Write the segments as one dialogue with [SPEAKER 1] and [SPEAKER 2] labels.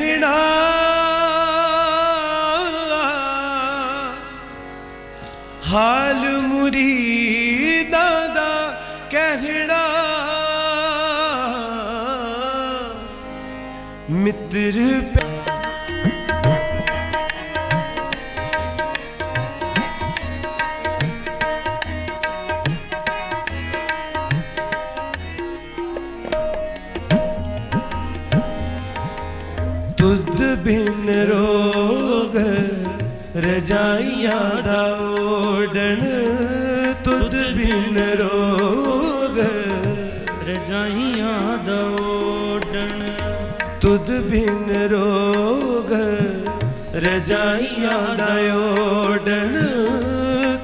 [SPEAKER 1] ਕਹਿਣਾ ਹਾਲ ਮੁਰੀਦਾਂ ਦਾ ਕਹਿਣਾ। ਮਿੱਤਰ ਬਿਨ ਰੋਗ ਰਜਾਈਆਂ ਦਾ ਓੜਨ ਤੁਧ ਬਿਨ ਰੋਗ
[SPEAKER 2] ਰਜਾਈਆਂ ਦੌੜਨ
[SPEAKER 1] ਤੁਧ ਬਿਨ ਰੋਗ ਰਜਾਈਆਂ ਦਾ ਓੜਨ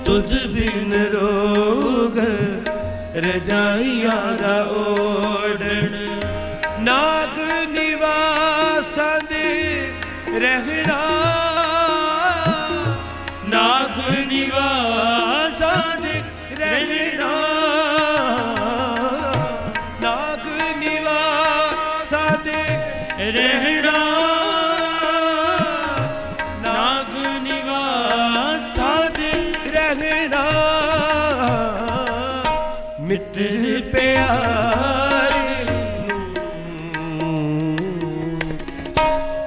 [SPEAKER 1] ਤੁਧ ਬਿਨ ਰੋਗ ਰਜਾਈਆਂ ਦਾ ਓੜਨ ਨਾਗ ਨਿਵਾ ਰਹਿਣਾ ਨਾਗ ਨਿਵਾਸਾਂ ਦੇ ਰਹਿਣਾ ਨਾਗ ਨਿਵਾਸਾਂ ਦੇ
[SPEAKER 2] ਰਹਿਣਾ
[SPEAKER 1] ਮਿੱਤਰ ਪਿਆਰੇ ਨੂੰ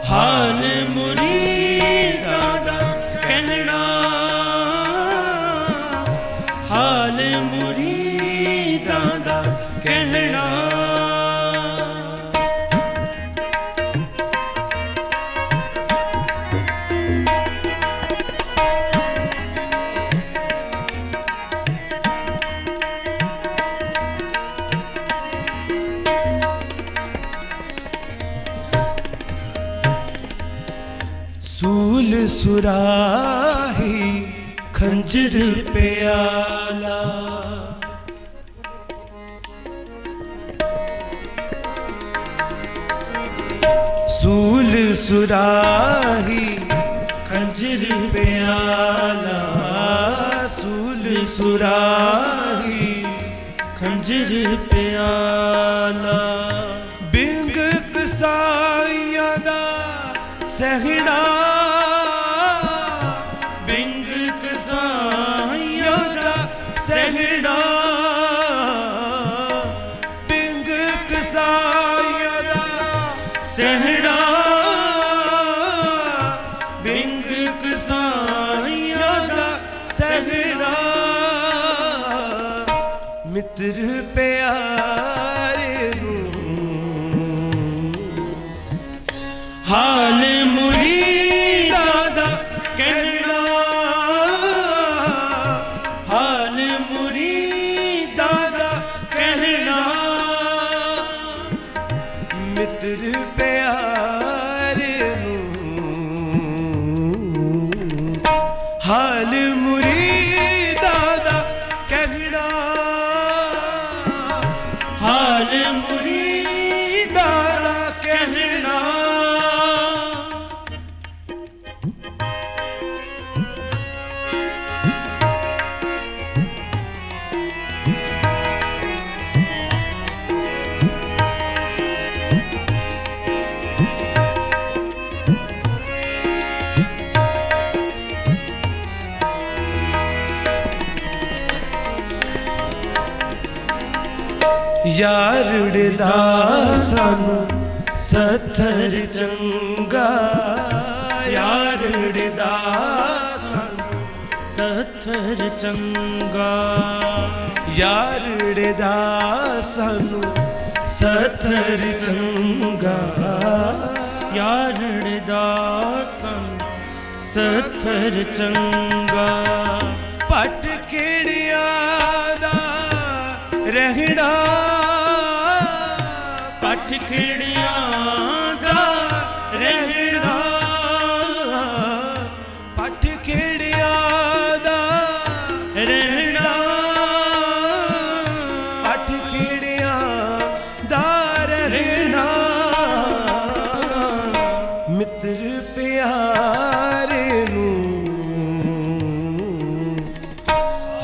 [SPEAKER 2] ਹਾਲ ਮੁਰੀਦਾਂ ਦਾ ਕਹਿਣਾ।
[SPEAKER 1] ਸੂਲ ਸੁਰਾਹੀ ਖੰਜਰ ਪਿਆਲਾ। ਸੂਲ ਸੁਰਾਹੀ ਖੰਜਰ ਪਿਆਲਾ ਸੂਲ ਸੁਰਾਹੀ
[SPEAKER 2] ਖੰਜਰ ਪਿਆਲਾ
[SPEAKER 1] ਸਹਿਣਾ ਬਿੰਗ ਕਸਾਈਆਂ ਦਾ ਸਹਿਣਾ ਮਿੱਤਰ ਪਿਆਰੇ ਨੂੰ ਹਾਲ ਹਾਲ ਮੁਰੀਦਾਂ ਯਾਰੜਦਾ ਸਾਨੂੰ, ਸੱਥਰ ਚੰਗਾ। ਯਾਰੜਦਾ ਸਾਨੂੰ,
[SPEAKER 2] ਸੱਥਰ ਚੰਗਾ।
[SPEAKER 1] ਯਾਰੜਦਾ ਸਾਨੂੰ, ਸੱਥਰ ਚੰਗਾ।
[SPEAKER 2] ਯਾਰੜਦਾ ਸੰ ਸੱਥਰ ਚੰਗਾ।
[SPEAKER 1] ਪਟ ਕਿਹੜਿਆਂ ਦਾ ਰਹਿਣਾ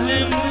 [SPEAKER 2] ਮੁਰੀਦਾਂ